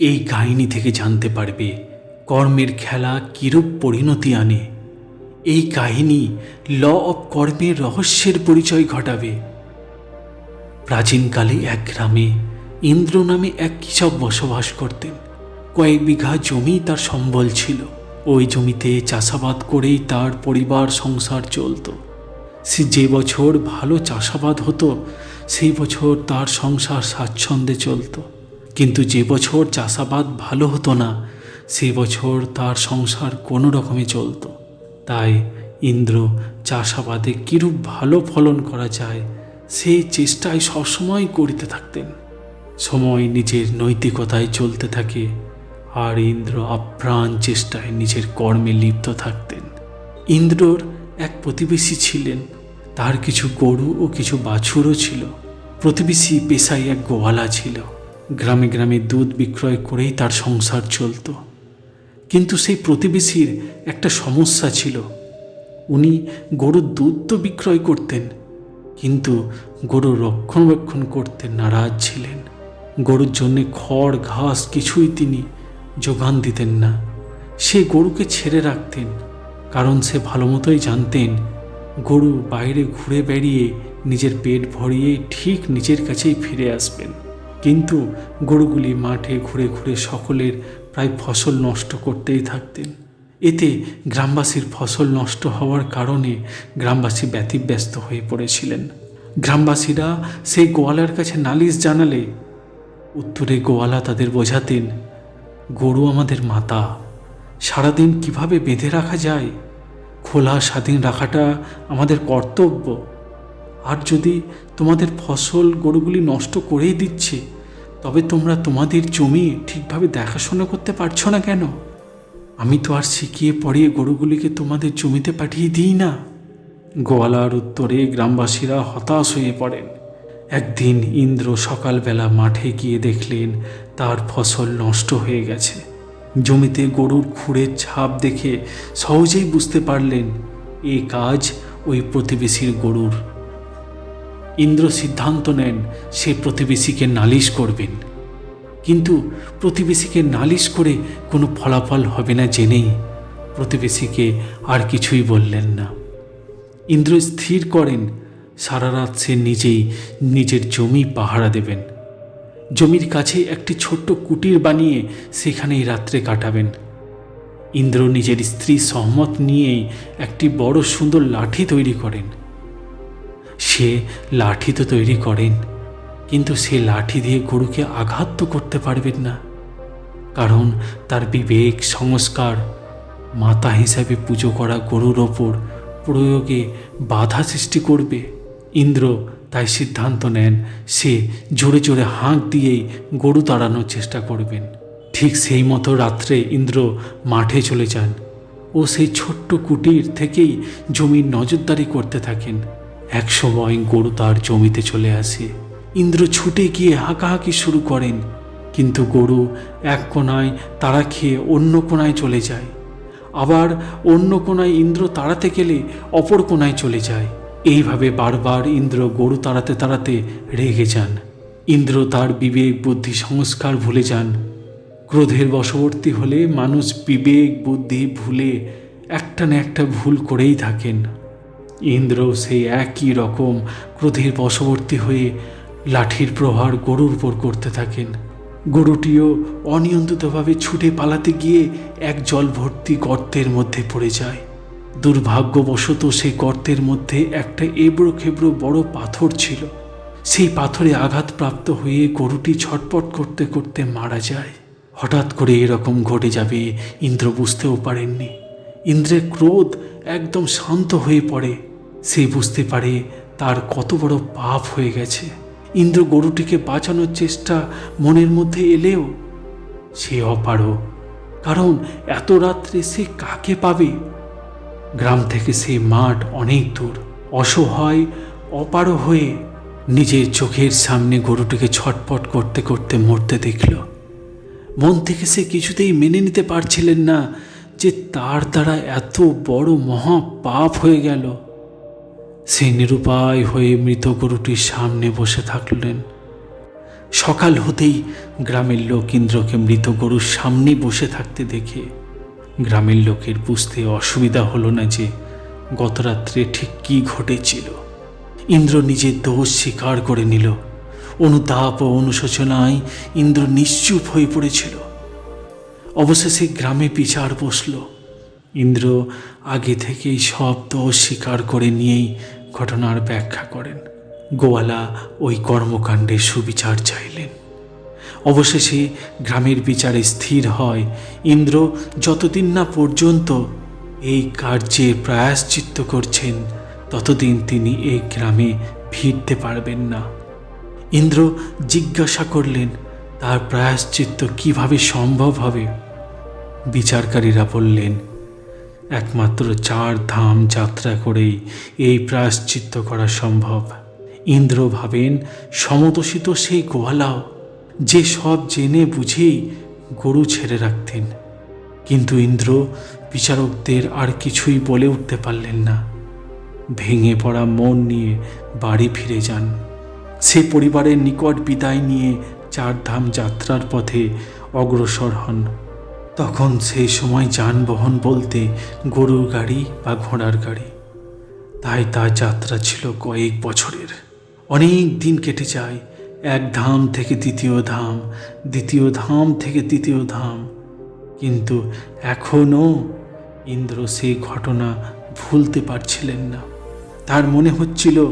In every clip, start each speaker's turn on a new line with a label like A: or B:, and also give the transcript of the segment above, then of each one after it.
A: এই কাহিনী থেকে জানতে পারবে কর্মের খেলা কিরূপ পরিণতি আনে। এই কাহিনী ল অফ কর্মের রহস্যের পরিচয় ঘটাবে। প্রাচীনকালে এক গ্রামে ইন্দ্র নামে এক কৃষক বসবাস করতেন। কয়েক বিঘা জমি তার সম্বল ছিল। ওই জমিতে চাষাবাদ করেই তার পরিবার সংসার চলত। সে যে বছর ভালো চাষাবাদ হতো, সেই বছর তার সংসার স্বাচ্ছন্দ্যে চলতো। কিন্তু যে বছর চাষাবাদ ভালো হতো না, সে বছর তার সংসার কোনো রকমে চলতো। তাই ইন্দ্র চাষাবাদে কিরূপ ভালো ফলন করা যায় সেই চেষ্টায় সবসময় করিতে থাকতেন। সময় নিজের নৈতিকতায় চলতে থাকে, আর ইন্দ্র আপ্রাণ চেষ্টায় নিজের কর্মে লিপ্ত থাকতেন। ইন্দ্রর এক প্রতিবেশী ছিলেন, তার কিছু গরু ও কিছু বাছুরও ছিল। প্রতিবেশী পেশায় এক গোয়ালা ছিল। গ্রামে গ্রামে দুধ বিক্রয় করেই তার সংসার চলত। কিন্তু সেই প্রতিবেশীর একটা সমস্যা ছিল। উনি গরুর দুধ তো বিক্রয় করতেন, কিন্তু গরু রক্ষণাবেক্ষণ করতে নারাজ ছিলেন। গরুর জন্যে খড়, ঘাস কিছুই তিনি যোগান দিতেন না। সে গরুকে ছেড়ে রাখতেন, কারণ সে ভালো মতোই জানতেন, গরু বাইরে ঘুরে বেড়িয়ে নিজের পেট ভরিয়ে ঠিক নিজের কাছেই ফিরে আসবেন। কিন্তু গরুগুলি মাঠে ঘুরে ঘুরে সকলের প্রায় ফসল নষ্ট করতেই থাকতেন। এতে গ্রামবাসীর ফসল নষ্ট হওয়ার কারণে গ্রামবাসী ব্যতিব্যস্ত হয়ে পড়েছিলেন। গ্রামবাসীরা সেই গোয়ালার কাছে নালিশ জানালে, উত্তরে গোয়ালা তাদের বোঝাতেন, গরু আমাদের মাতা, সারাদিন কীভাবে বেঁধে রাখা যায়? খোলা স্বাধীন রাখাটা আমাদের কর্তব্য। আর যদি তোমাদের ফসল গরুগুলি নষ্ট করেই দিচ্ছে তবে তোমরা তোমাদের জমি ঠিকভাবে দেখাশোনা করতে পারছ না কেন? আমি তো আর শিখিয়ে পড়িয়ে গরুগুলিকে তোমাদের জমিতে পাঠিয়ে দিই না। গোয়ালার উত্তরে গ্রামবাসীরা হতাশ হয়ে পড়েন। একদিন ইন্দ্র সকালবেলা মাঠে গিয়ে দেখলেন, তার ফসল নষ্ট হয়ে গেছে। জমিতে গরুর খুঁড়ের ছাপ দেখে সহজেই বুঝতে পারলেন, এ কাজ ওই প্রতিবেশীর গরুর ইন্দ্র সিদ্ধান্ত নেন, সে প্রতিবেশীকে নালিশ করবেন। কিন্তু প্রতিবেশীকে নালিশ করে কোনো ফলাফল হবে না জেনেই প্রতিবেশীকে আর কিছুই বললেন না। ইন্দ্র স্থির করেন, সারা রাত সে নিজেই নিজের জমি পাহারা দেবেন। জমির কাছে একটি ছোট্ট কুটির বানিয়ে সেখানেই রাত্রে কাটাবেন। ইন্দ্র নিজের স্ত্রী সহমত নিয়েই একটি বড় সুন্দর লাঠি তৈরি করেন। সে লাঠি তো তৈরি করেন, কিন্তু সে লাঠি দিয়ে গরুকে আঘাত তো করতে পারবেন না। কারণ তার বিবেক, সংস্কার, মাতা হিসাবে পুজো করা গরুর ওপর প্রয়োগে বাধা সৃষ্টি করবে। ইন্দ্র তাই সিদ্ধান্ত নেন, সে জোরে জোরে হাঁক দিয়েই গরু তাড়ানোর চেষ্টা করবেন। ঠিক সেই মতো রাত্রে ইন্দ্র মাঠে চলে যান ও সেই ছোট্ট কুটির থেকেই জমির নজরদারি করতে থাকেন। এক সময় গরু তার জমিতে চলে আসে। ইন্দ্র ছুটে গিয়ে হাঁকাহাঁকি শুরু করেন, কিন্তু গরু এক কোনায় তাড়া খেয়ে অন্য কোনায় চলে যায়। আবার অন্য কোনায় ইন্দ্র তাড়াতে গেলে অপর কোনায় চলে যায়। এইভাবে বারবার ইন্দ্র গরু তাড়াতে তাড়াতে রেগে যান। ইন্দ্র তার বিবেক বুদ্ধি সংস্কার ভুলে যান। ক্রোধের বশবর্তী হলে মানুষ বিবেক বুদ্ধি ভুলে একটা না একটা ভুল করেই থাকেন। ইন্দ্র সেই একই রকম ক্রোধের বশবর্তী হয়ে লাঠির প্রহার গরুর উপর করতে থাকেন। গরুটিও অনিয়ন্ত্রিতভাবে ছুটে পালাতে গিয়ে এক জল ভর্তি গর্তের মধ্যে পড়ে যায়। দুর্ভাগ্যবশত সেই গর্তের মধ্যে একটা এবড়ো খেবড়ো বড় পাথর ছিল। সেই পাথরে আঘাতপ্রাপ্ত হয়ে গরুটি ছটপট করতে করতে মারা যায়। হঠাৎ করে এরকম ঘটে যাবে, ইন্দ্র বুঝতেও পারেননি। ইন্দ্রের ক্রোধ একদম শান্ত হয়ে পড়ে। সে বুঝতে পারে তার কত বড় পাপ হয়ে গেছে। ইন্দ্র গরুটিকে বাঁচানোর চেষ্টা মনের মধ্যে এলেও সে অপারো কারণ এত রাত্রে সে কাকে পাবে? গ্রাম থেকে সেই মাঠ অনেক দূর, অসহায় অপারো হয়ে নিজের চোখের সামনে গরুটিকে ছটপট করতে করতে মরতে দেখল। মন থেকে সে কিছুতেই মেনে নিতে পারছিলেন না যে তার দ্বারা এত বড় মহা পাপ হয়ে গেল। সে নিরুপায় হয়ে মৃত গরুটির সামনে বসে থাকলেন। সকাল হতেই গ্রামের লোক ইন্দ্রকে মৃত গরুর সামনে বসে থাকতে দেখে। গ্রামের লোকের বুঝতে অসুবিধা হলো না যে গতরাত্রে ঠিক কি ঘটেছিল। ইন্দ্র নিজের দোষ স্বীকার করে নিল। অনুতাপ ও অনুশোচনায় ইন্দ্র নিশ্চুপ হয়ে পড়েছিল। অবশেষে গ্রামে বিচার বসল। ইন্দ্র আগে থেকেই সব দোষ স্বীকার করে নিয়েই ঘটনার ব্যাখ্যা করেন। গোয়ালা ওই কর্মকাণ্ডের সুবিচার চাইলেন। অবশেষে গ্রামের বিচারে স্থির হয়, ইন্দ্র যতদিন না পর্যন্ত এই কার্যে প্রায়শ্চিত্ত করছেন, ততদিন তিনি এই গ্রামে ফিরতে পারবেন না। ইন্দ্র জিজ্ঞাসা করলেন, তার প্রায়শ্চিত্ত কীভাবে সম্ভব হবে? বিচারকারীরা বললেন একমাত্র চার ধাম যাত্রা করেই এই প্রায়শ্চিত্ত করা সম্ভব। ইন্দ্র ভাবেন, সমতোষিত সেই গোয়ালাও যে সব জেনে বুঝেই গরু ছেড়ে রাখতেন। কিন্তু ইন্দ্র বিচারকদের আর কিছুই বলে উঠতে পারলেন না। ভেঙে পড়া মন নিয়ে বাড়ি ফিরে যান। সে পরিবারের নিকট বিদায় নিয়ে চারধাম যাত্রার পথে অগ্রসর হন। তখন সেই সময় যানবাহন বলতে গরুর গাড়ি বা ঘোড়ার গাড়ি। তাই তার যাত্রা ছিল কয়েক বছরের। অনেক দিন কেটে যায়, এক ধাম থেকে দ্বিতীয় ধাম দ্বিতীয় ধাম থেকে তৃতীয় ধাম। কিন্তু এখনও ইন্দ্র সেই ঘটনা ভুলতে পারছিলেন না। তার মনে হচ্ছিল,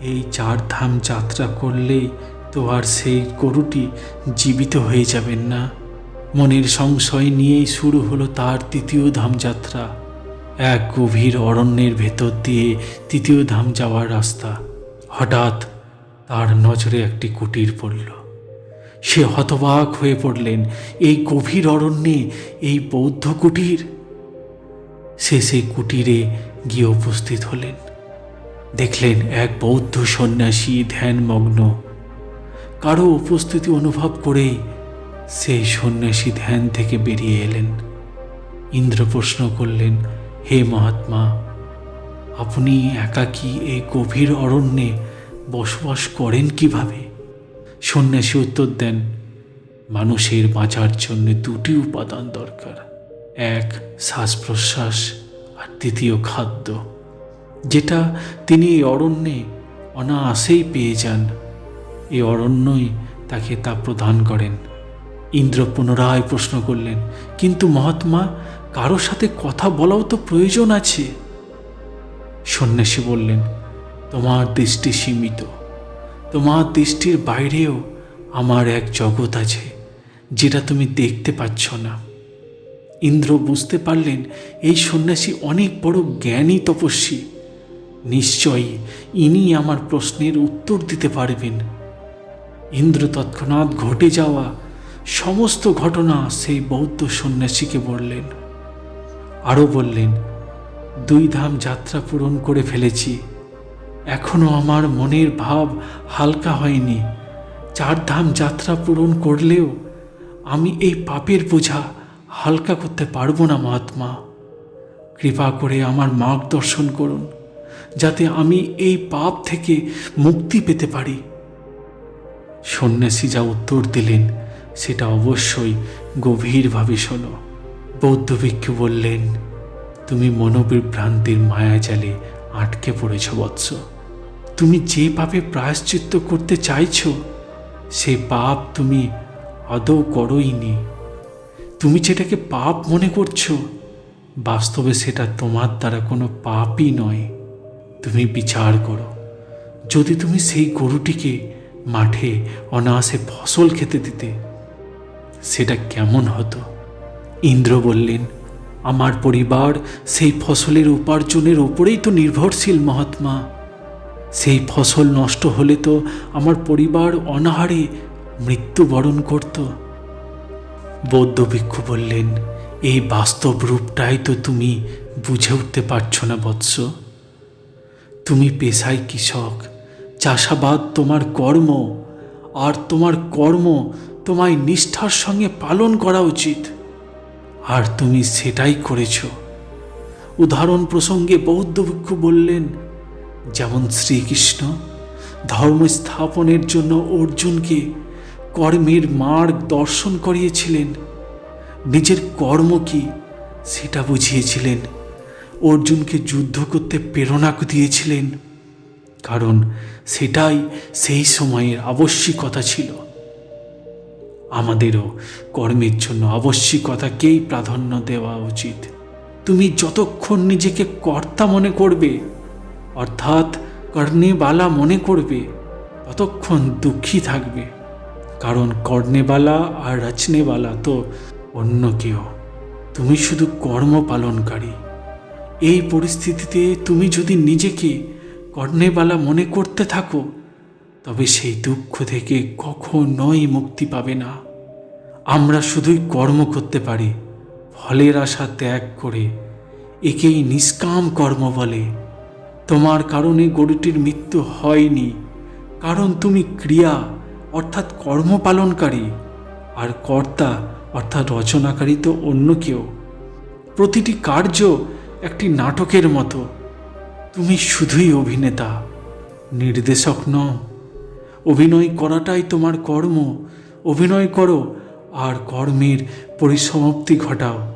A: এই চার ধাম যাত্রা করলেই তো আর সেই গরুটি জীবিত হয়ে যাবেন না। মনের সংশয় নিয়েই শুরু হলো তার তৃতীয় ধাম যাত্রা এক গভীর অরণ্যের ভেতর দিয়ে তৃতীয় ধাম যাওয়ার রাস্তা। হঠাৎ তার নজরে একটি কুটির পড়ল। সে হতবাক হয়ে পড়লেন, এই গভীর অরণ্যে এই বৌদ্ধ কুটির? সে সেই কুটিরে গিয়ে উপস্থিত হলেন। দেখলেন এক বৌদ্ধ সন্ন্যাসী ধ্যানমগ্ন। কারও উপস্থিতি অনুভব করেই সেই সন্ন্যাসী ধ্যান থেকে বেরিয়ে এলেন। ইন্দ্র প্রশ্ন করলেন, হে মহাত্মা, আপনি একাকী এই গভীর অরণ্যে বসবাস করেন কীভাবে? সন্ন্যাসী উত্তর দেন, মানুষের বাঁচার জন্য দুটি উপাদান দরকার। এক শ্বাস প্রশ্বাস আর দ্বিতীয় খাদ্য। যেটা তিনি এই অরণ্যে অনায়াসেই পেয়ে যান। এই অরণ্যই তাকে তা প্রদান করেন। ইন্দ্র পুনরায় প্রশ্ন করলেন, কিন্তু মহাত্মা, কারও সাথে কথা বলাও তো প্রয়োজন আছে? সন্ন্যাসী বললেন, তোমার দৃষ্টি সীমিত। তোমার দৃষ্টির বাইরেও আমার এক জগৎ আছে, যেটা তুমি দেখতে পাচ্ছ না। ইন্দ্র বুঝতে পারলেন, এই সন্ন্যাসী অনেক বড় জ্ঞানী তপস্বী। নিশ্চয়ই ইনি আমার প্রশ্নের উত্তর দিতে পারবেন। ইন্দ্র তৎক্ষণাৎ ঘটে যাওয়া সমস্ত ঘটনা সেই বৌদ্ধ সন্ন্যাসীকে বললেন। আরও বললেন, দুই ধাম যাত্রা পূরণ করে ফেলেছি। এখনও আমার মনের ভাব হালকা হয়নি। চার ধাম যাত্রা পূরণ করলেও আমি এই পাপের বোঝা হালকা করতে পারব না, মহাত্মা। কৃপা করে আমার মার্গদর্শন করুন, যাতে আমি এই পাপ থেকে মুক্তি পেতে পারি। সন্ন্যাসী যা উত্তর দিলেন সেটা অবশ্যই গভীরভাবে শোনো। বৌদ্ধ ভিক্ষু বললেন, তুমি মনোবিভ্রান্তির মায়াজালে আটকে পড়েছ বৎস। তুমি যে পাপে প্রায়শ্চিত্ত করতে চাইছ, সে পাপ তুমি আদৌ করইনি। তুমি যেটাকে পাপ মনে করছ, বাস্তবে সেটা তোমার দ্বারা কোনো পাপই নয়। তুমি বিচার করো। যদি তুমি সেই গরুটিকে মাঠে অনায়াসে ফসল খেতে দিতে সেটা কেমন হতো? ইন্দ্র বললেন, আমার পরিবার সেই ফসলের উপার্জনের ওপরেই তো নির্ভরশীল, মহাত্মা। সেই ফসল নষ্ট হলে তো আমার পরিবার অনাহারে মৃত্যুবরণ করত। বৌদ্ধ ভিক্ষু বললেন, এই বাস্তব রূপটাই তো তুমি বুঝে উঠতে পারছ না, বৎস। তুমি পেশায় কৃষক, চাষাবাদ তোমার কর্ম, আর তোমার কর্ম তোমায় নিষ্ঠার সঙ্গে পালন করা উচিত। আর তুমি সেটাই করেছ। উদাহরণ প্রসঙ্গে বৌদ্ধ ভিক্ষু বললেন, যেমন শ্রীকৃষ্ণ ধর্ম স্থাপনের জন্য অর্জুনকে কর্মের মার্গ দর্শন করিয়েছিলেন, নিজের কর্ম কি সেটা বুঝিয়েছিলেন, অর্জুনকে যুদ্ধ করতে প্রেরণা দিয়েছিলেন। কারণ সেটাই সেই সময়ের আবশ্যিকতা ছিল। আমাদেরও কর্মের জন্য আবশ্যিকতাকেই প্রাধান্য দেওয়া উচিত। তুমি যতক্ষণ নিজেকে কর্তা মনে করবে, অর্থাৎ কর্ণেবালা মনে করবে, ততক্ষণ দুঃখী থাকবে। কারণ কর্ণেবালা আর রচনেবালা তো অন্য কেউ। তুমি শুধু কর্ম পালনকারী। এই পরিস্থিতিতে তুমি যদি নিজেকে কর্ণেবালা মনে করতে থাকো তবে সেই দুঃখ থেকে কখনোই মুক্তি পাবে না। আমরা শুধুই কর্ম করতে পারি, ফলের আশা ত্যাগ করে। একেই নিষ্কাম কর্ম বলে। তোমার কারণে গরুটির মৃত্যু হয়নি, কারণ তুমি ক্রিয়া, অর্থাৎ কর্ম পালনকারী। আর কর্তা, অর্থাৎ রচনাকারী তো অন্য কেউ। প্রতিটি কার্য একটি নাটকের মতো। তুমি শুধুই অভিনেতা, নির্দেশক নও। অভিনয় করাটাই তোমার কর্ম। অভিনয় করো, আর কর্মের পরিসমাপ্তি ঘটাও।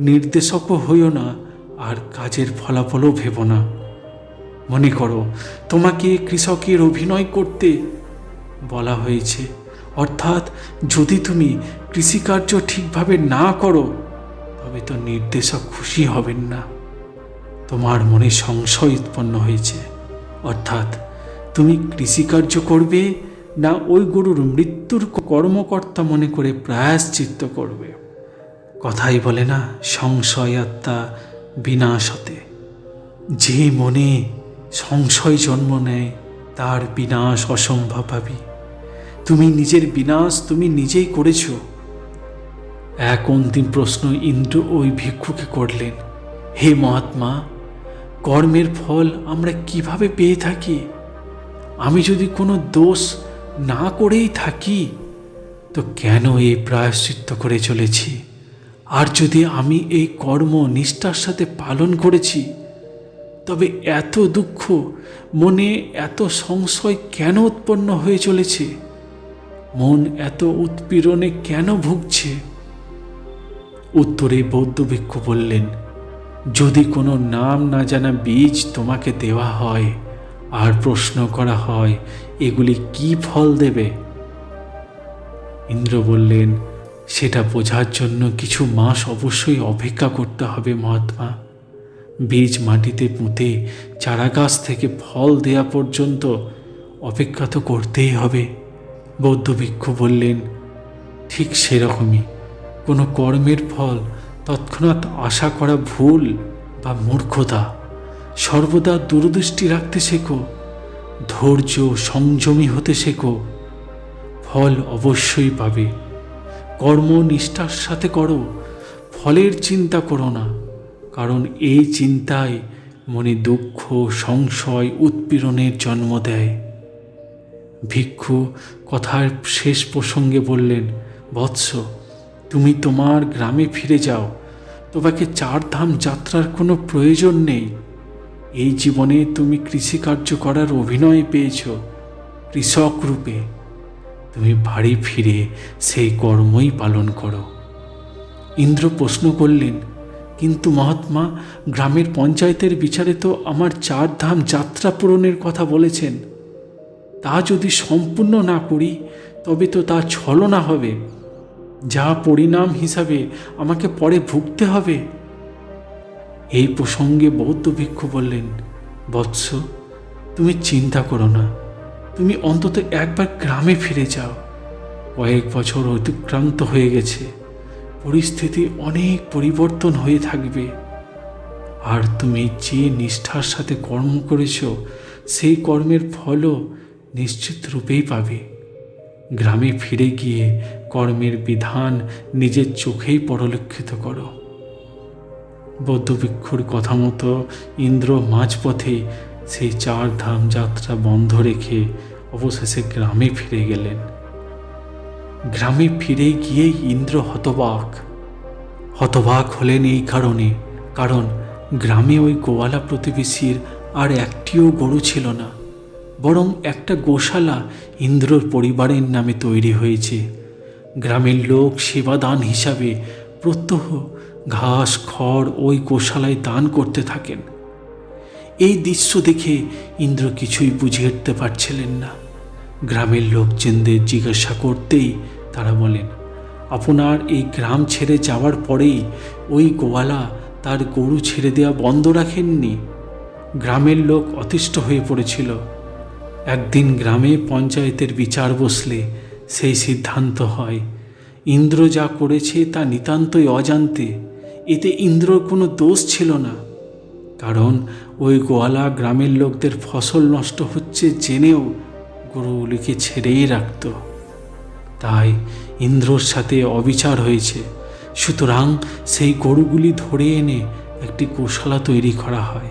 A: নির্দেশকও হইও না, আর কাজের ফলাফলও ভেবো না। মনে করো, তোমাকে কৃষকের অভিনয় করতে বলা হয়েছে। অর্থাৎ, যদি তুমি কৃষিকার্য ঠিকভাবে না করো, তবে তো নির্দেশক খুশি হবেন না। তোমার মনে সংশয় উৎপন্ন হয়েছে। অর্থাৎ তুমি কৃষিকার্য করবে না ওই গরুর মৃত্যুর কর্মকর্তা মনে করে প্রায়শ্চিত্ত করবে। কথাই বলে না, সংশয় আত্মা বিনাশ হতে। যে মনে সংশয় জন্ম নেয়, তার বিনাশ অসম্ভব ভাবি। তুমি নিজের বিনাশ তুমি নিজেই করেছ। এক অন্তিম প্রশ্ন ইন্দ্র ওই ভিক্ষুকে করলেন, হে মহাত্মা, কর্মের ফল আমরা কীভাবে পেয়ে থাকি? আমি যদি কোনো দোষ না করেই থাকি, তো কেন এই প্রায়শ্চিত্ত করে চলেছি? আর যদি আমি এই কর্ম নিষ্ঠার সাথে পালন করেছি, তবে এত দুঃখ, মনে এত সংশয় কেন উৎপন্ন হয়ে চলেছে? মন এত উৎপীড়নে কেন ভুগছে? উত্তরে বৌদ্ধ ভিক্ষু বললেন, যদি কোনো নাম না জানা বীজ তোমাকে দেওয়া হয় আর প্রশ্ন করা হয়, এগুলি কি ফল দেবে? ইন্দ্র বললেন, সেটা বোঝার জন্য কিছু মাস অবশ্যই অপেক্ষা করতে হবে মহাত্মা। বীজ মাটিতে পুঁতে চারাগাছ থেকে ফল দেয়া পর্যন্ত অপেক্ষা তো করতেই হবে। বৌদ্ধ ভিক্ষু বললেন, ঠিক সেরকমই। কোনো কর্মের ফল তৎক্ষণাৎ আশা করা ভুল বা মূর্খতা। সর্বদা দূরদৃষ্টি রাখতে শেখো, ধৈর্য সংযমী হতে শেখো, ফল অবশ্যই পাবে। কর্ম নিষ্ঠার সাথে করো, ফলের চিন্তা করো না, কারণ এই চিন্তায় মনে দুঃখ, সংশয়, উৎপীড়নের জন্ম দেয়। ভিক্ষু কথার শেষ প্রসঙ্গে বললেন, বৎস, তুমি তোমার গ্রামে ফিরে যাও, তোমাকে চারধাম যাত্রার কোনো প্রয়োজন নেই। এই জীবনে তুমি কৃষিকার্য করার অভিনয় পেয়েছ, কৃষক রূপে। তুমি বাড়ি ফিরে সেই কর্মই পালন করো। ইন্দ্র প্রশ্ন করলেন, কিন্তু মহাত্মা, গ্রামের পঞ্চায়েতের বিচারে তো আমার চার ধাম যাত্রা পূরণের কথা বলেছেন। তা যদি সম্পূর্ণ না করি, তবে তো তা ছলনা হবে। যা পরিণাম হিসাবে আমাকে পরে ভুগতে হবে। এই প্রসঙ্গে বৌদ্ধ ভিক্ষু বললেন, বৎস, তুমি চিন্তা করো না। তুমি অন্তত একবার গ্রামে ফিরে যাও। কয়েক বছর অতিক্রান্ত হয়ে গেছে। পরিস্থিতি অনেক পরিবর্তন হয়ে থাকবে। আর তুমি যে নিষ্ঠার সাথে কর্ম করেছ, সেই কর্মের ফলও নিশ্চিত রূপেই পাবে। গ্রামে ফিরে গিয়ে কর্মের বিধান নিজের চোখেই পরলক্ষিত করো। বৌদ্ধভিক্ষুর কথা মতো ইন্দ্র মাঝপথে সেই চার ধাম যাত্রা বন্ধ রেখে অবশেষে গ্রামে ফিরে গেলেন। গ্রামে ফিরে গিয়েই ইন্দ্র হতবাক। হতবাক হলেন এই কারণে, কারণ গ্রামে ওই গোয়ালা প্রতিবেশীর আর একটিও গরু ছিল না, বরং একটা গোশালা ইন্দ্রর পরিবারের নামে তৈরি হয়েছে। গ্রামের লোক সেবাদান হিসাবে প্রত্যহ ঘাস, খড়, ওই গোশালায় দান করতে থাকেন। এই দৃশ্য দেখে ইন্দ্র কিছুই বুঝে উঠতে পারছিলেন না। গ্রামের লোকজনদের জিজ্ঞাসা করতেই তারা বলেন, আপনার এই গ্রাম ছেড়ে যাওয়ার পরেই ওই গোয়ালা তার গরু ছেড়ে দেওয়া বন্ধ রাখেননি? গ্রামের লোক অতিষ্ঠ হয়ে পড়েছিল। একদিন গ্রামে পঞ্চায়েতের বিচার বসলে সেই সিদ্ধান্ত হয়। ইন্দ্র যা করেছে তা নিতান্তই অজান্তে। এতে ইন্দ্রর কোনো দোষ ছিল না। কারণ ওই গোয়ালা গ্রামের লোকদের ফসল নষ্ট হচ্ছে জেনেও গরুগুলিকে ছেড়েই রাখত। তাই ইন্দ্রর সাথে অবিচার হয়েছে। সুতরাং সেই গরুগুলি ধরে এনে একটি গোশালা তৈরি করা হয়,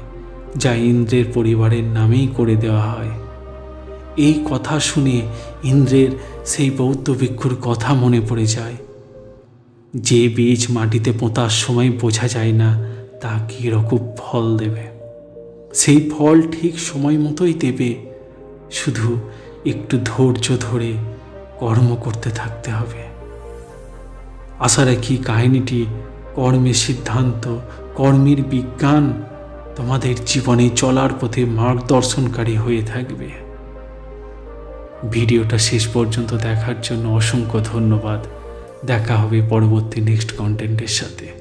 A: যা ইন্দ্রের পরিবারের নামেই করে দেওয়া হয়। এই কথা শুনে ইন্দ্রের সেই বৌদ্ধ ভিক্ষুর কথা মনে পড়ে যায়। যে বীজ মাটিতে পোঁতার সময় বোঝা যায় না, তা কী রকম ফল দেবে? সেই ফল ঠিক সময় মতোই দেবে। শুধু একটু ধৈর্য ধরে কর্ম করতে থাকতে হবে। আশা রাখি কাহিনীটি কর্মের সিদ্ধান্ত, কর্মের বিজ্ঞান তোমাদের জীবনে চলার পথে মার্গদর্শনকারী হয়ে থাকবে। ভিডিওটা শেষ পর্যন্ত দেখার জন্য অসংখ্য ধন্যবাদ। দেখা হবে পরবর্তী নেক্সট কন্টেন্টের সাথে।